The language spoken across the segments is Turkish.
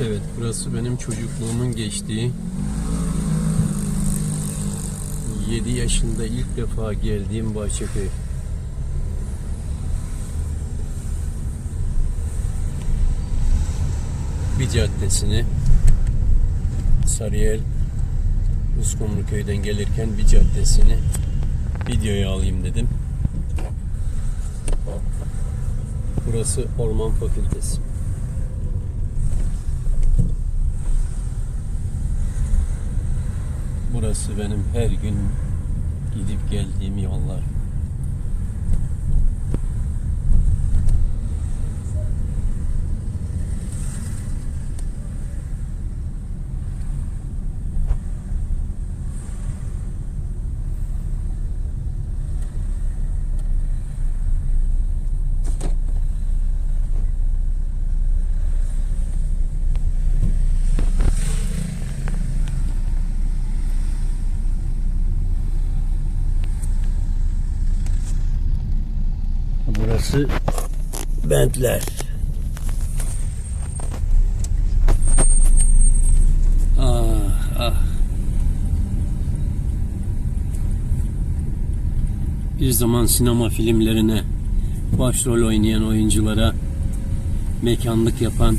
Evet burası benim çocukluğumun geçtiği 7 yaşında ilk defa geldiğim Bahçeköy. Bir caddesini Sarıyer Uskumru köyden gelirken bir caddesini videoya alayım dedim. Burası Orman Fakültesi. Burası benim her gün gidip geldiğim yollar. Burası Bentler. Ah ah. Bir zaman sinema filmlerine başrol oynayan oyunculara mekanlık yapan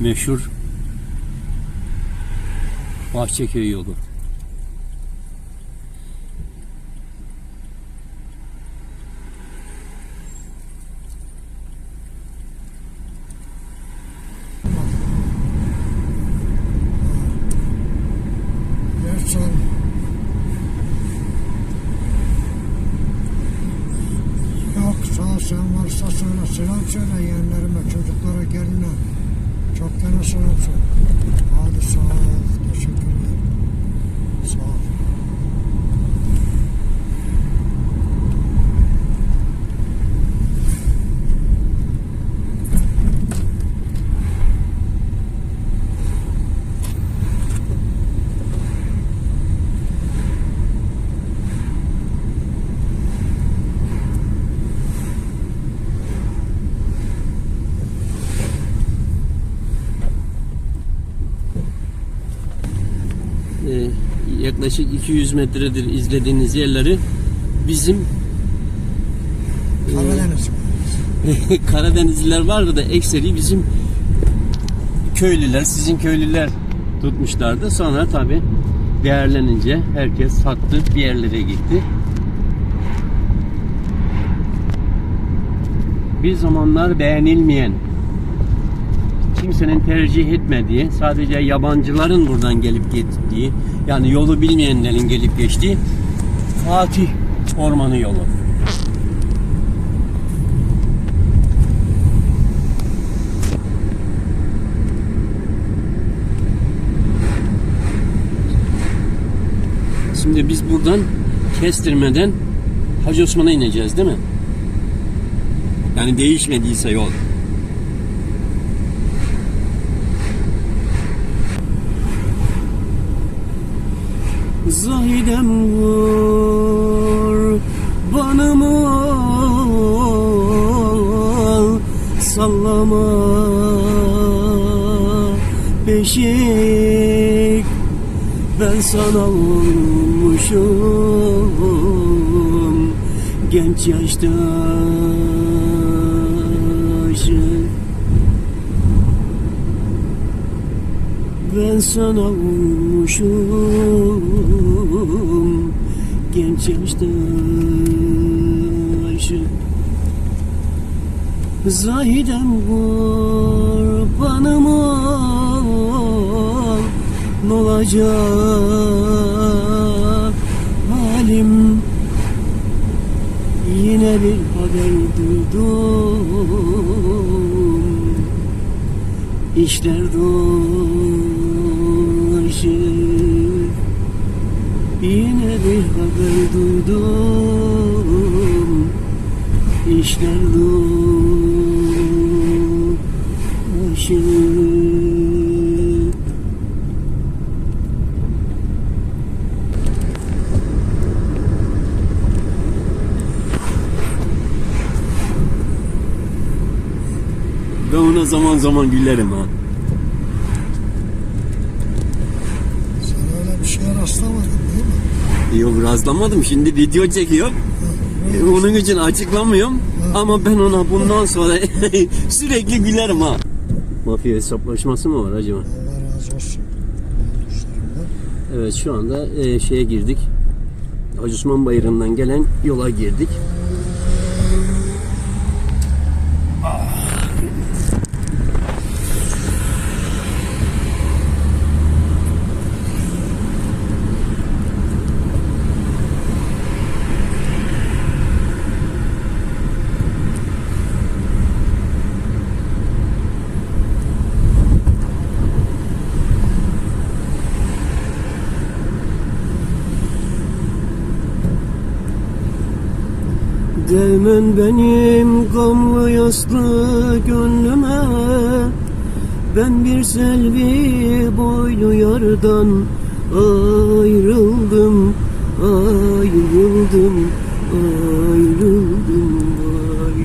meşhur Bahçeköy yolu. Yersen Yok sağ ol, sen varsa sana selam söyle yeğenlerime, çocuklara, geline. Çok gene selam söyle. Hadi sağ ol, teşekkür ederim. Sağ ol. Ee, yaklaşık 200 metredir izlediğiniz yerleri bizim Karadeniz. Karadenizliler vardı da ekseri bizim köylüler, sizin köylüler tutmuşlardı. Sonra tabi değerlenince herkes sattı, bir yerlere gitti. Bir zamanlar beğenilmeyen, kimsenin tercih etmediği, sadece yabancıların buradan gelip gittiği, yani yolu bilmeyenlerin gelip geçtiği Fatih Ormanı yolu. Şimdi biz buradan kestirmeden Hacı Osman'a ineceğiz değil mi? Yani değişmediyse yol. Zahidem vur banımı al? Sallama beşik ben sana vurmuşum genç yaşta aşık Ben sana vurmuşum Genç yaşta aşık. Zahidem kurbanım ol. Ne olacak halim? Yine bir haber duydum. İşler dolaşır bir haber duydum İşler dolaşır Ben ona zaman zaman gülerim ha. Yok rastlamadım. Şimdi video çekiyor. E, Onun için açıklamıyorum. Ama ben ona bundan sonra sürekli gülerim ha. Mafya hesaplaşması mı var acaba? Evet şu anda e, şeye girdik. Hacı Osman Bayırı'ndan gelen yola girdik. Değmen benim gamlı yaslı gönlüme. Ben bir selvi boylu yardan ayrıldım Ayrıldım, ayrıldım vay.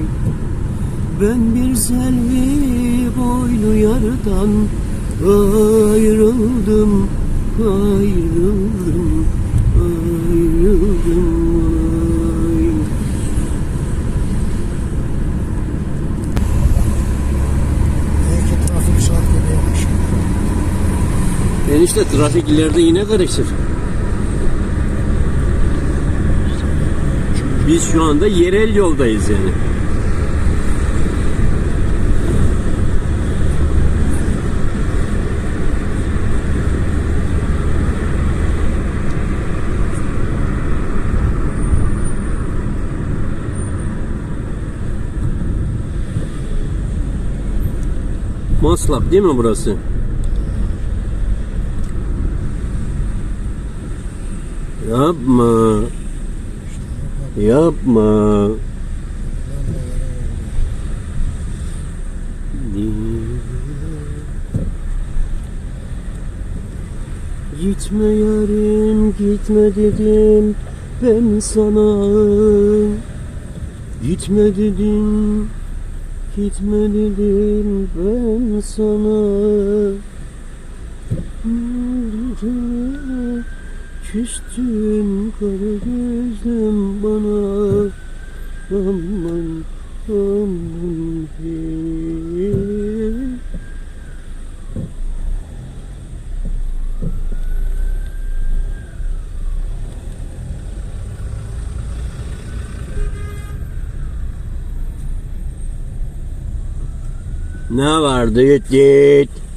Ben bir selvi boylu yardan ayrıldım Ayrıldım, ayrıldım vay Belki trafik saatleri yavaş. Enişte trafik ileride yine karışır. Biz şu anda yerel yoldayız yani. Maslak değil mi burası? Yapma. Yapma. Gitme yarim gitme dedim ben sana Gitme dedim gitme dedim ben sana Küstün kara gözlüm bana Aman aman hey. Ne vardı git git.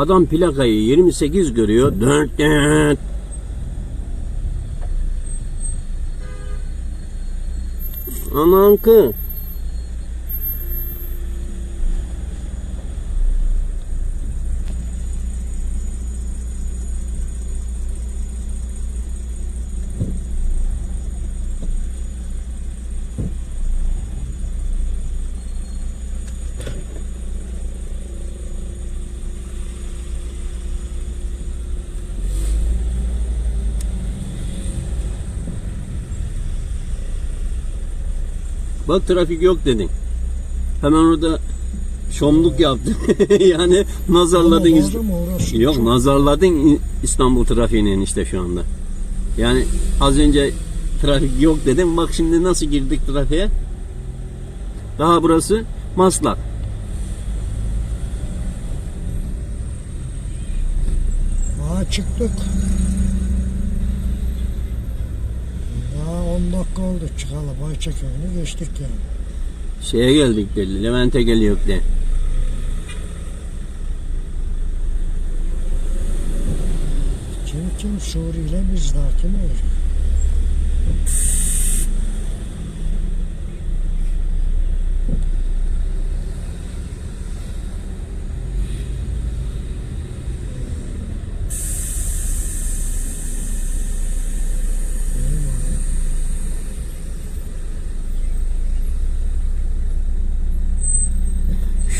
Adam plakayı 28 görüyor. Dört dört. Aman Bak trafik yok dedin. Hemen orada şomluk yaptın. yani nazarladın. Ama? Yok Çok- nazarladın İstanbul trafiğinin işte şu anda. Yani az önce trafik yok dedim. Bak şimdi nasıl girdik trafiğe. Daha burası Maslak. Aa çıktık. Daha 10 dakika oldu çıkalı. Bayçeköy'ünü geçtik yani. Şeye geldik dedi. Levent'e geliyor de. Kim kim Suriye'yle biz daha kim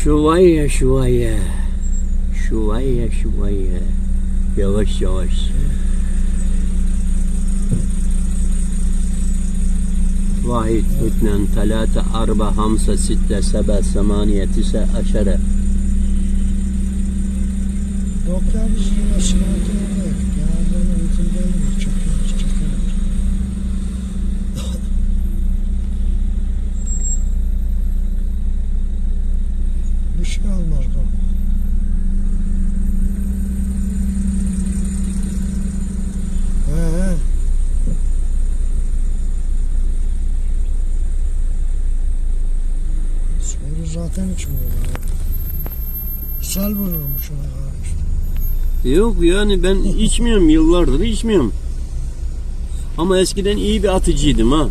olacak? Şuvaya şuvaya. Şuvaya şuvaya. Yavaş yavaş. واحد اثنين ثلاثة أربعة خمسة ستة سبعة ثمانية تسعة عشرة Yok yani ben içmiyorum yıllardır içmiyorum. Ama eskiden iyi bir atıcıydım ha.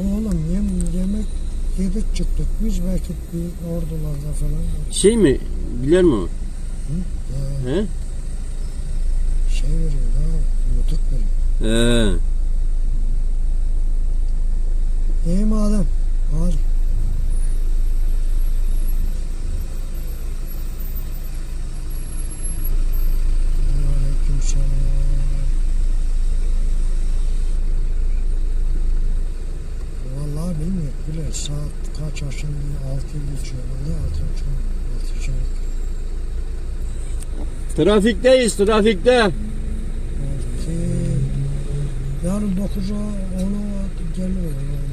Oğlum yem, yemek yedik çıktık. Biz belki bir ordularda falan Şey mi? Bilir mi o? e, He? şey veriyor ha, nutuk veriyor. He. İyi madem. Hadi. Aleyküm selam. Vallahi bilmiyorum bile saat kaç yaşında altı geçiyor. Ne altı geçiyor? Altı geçiyor. Trafikteyiz trafikte. Yarın 9'a 10'a geliyor. Yani.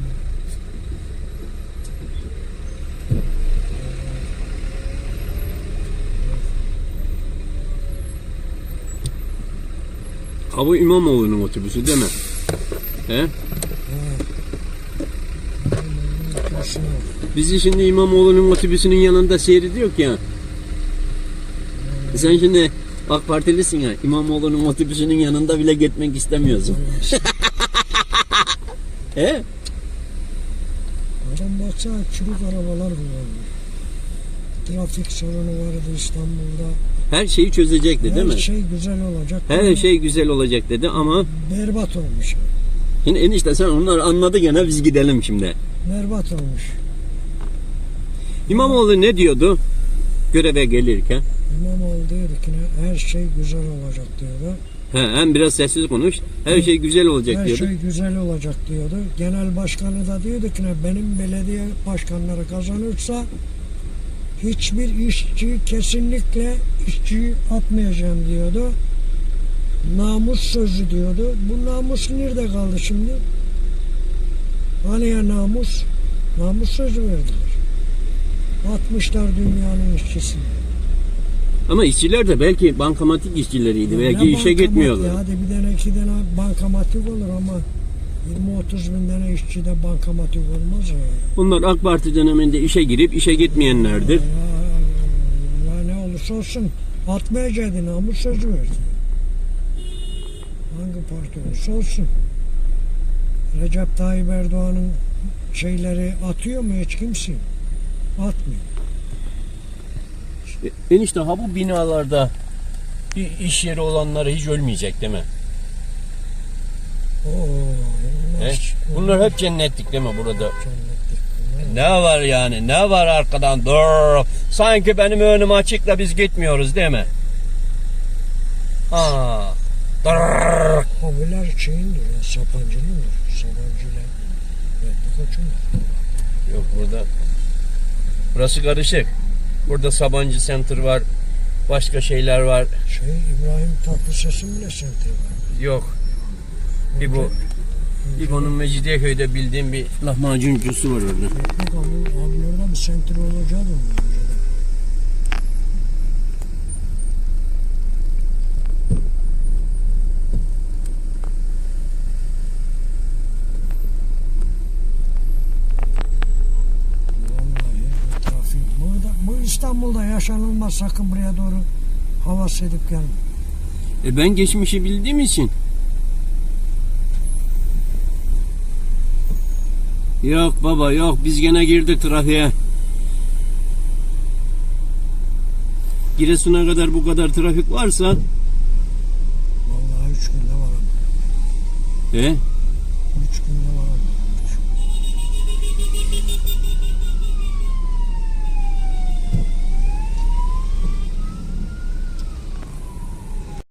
Ha bu İmamoğlu'nun otobüsü değil mi? He? Bizi şimdi İmamoğlu'nun otobüsünün yanında seyrediyor ya. Sen şimdi AK Partilisin ya. İmamoğlu'nun otobüsünün yanında bile gitmek istemiyorsun. He? Adam baksana çürük arabalar kullanıyor. Trafik sorunu vardı İstanbul'da. Her şeyi çözecekti değil Her mi? şey güzel olacak. Her şey güzel olacak dedi ama Berbat olmuş. Şimdi enişte sen onları anladı gene biz gidelim şimdi. Berbat olmuş. İmamoğlu ne diyordu göreve gelirken? İmamoğlu diyordu ki ne, her şey güzel olacak diyordu. He, hem biraz sessiz konuş. Her şey güzel olacak Her diyordu. şey güzel olacak diyordu. Genel başkanı da diyordu ki ne, benim belediye başkanları kazanırsa hiçbir işçi kesinlikle işçiyi atmayacağım diyordu. Namus sözü diyordu. Bu namus nerede kaldı şimdi? Hani ya namus? Namus sözü verdiler. Atmışlar dünyanın işçisini. Ama işçiler de belki bankamatik işçileriydi. Ya belki işe gitmiyorlar. Ya, hadi bir tane iki tane bankamatik olur ama 20-30 bin tane işçide bankamatik olmaz ya. Bunlar AK Parti döneminde işe girip işe gitmeyenlerdir. Ya, ya ne olursa olsun atmayacaktı namus sözü verdi. Hangi parti olursa olsun. Recep Tayyip Erdoğan'ın şeyleri atıyor mu hiç kimse? Atmıyor. Enişte ha bu binalarda bir iş yeri olanları hiç ölmeyecek değil mi? Oo, He? olmaz. Bunlar hep cennetlik değil mi burada? Ne var yani? Ne var arkadan? Dur. Sanki benim önüm açık da biz gitmiyoruz değil mi? Ha. Dur. Abiler şeyindir ya, Sapancı'nındır. Sapancı'yla. Yok burada. Burası karışık. Burada Sabancı Center var. Başka şeyler var. Şey İbrahim Tatlıses'in bile sentri var. Yok. Bir bu. Bir bunun Mecidiyeköy'de bildiğim bir lahmacuncusu var orada. Teknik abi, abilerde bir sentri olacağı da onun bu İstanbul'da yaşanılmaz sakın buraya doğru havas edip gelme. E ben geçmişi bildiğim için. Yok baba yok biz gene girdik trafiğe. Giresun'a kadar bu kadar trafik varsa Vallahi üç günde var ama. e,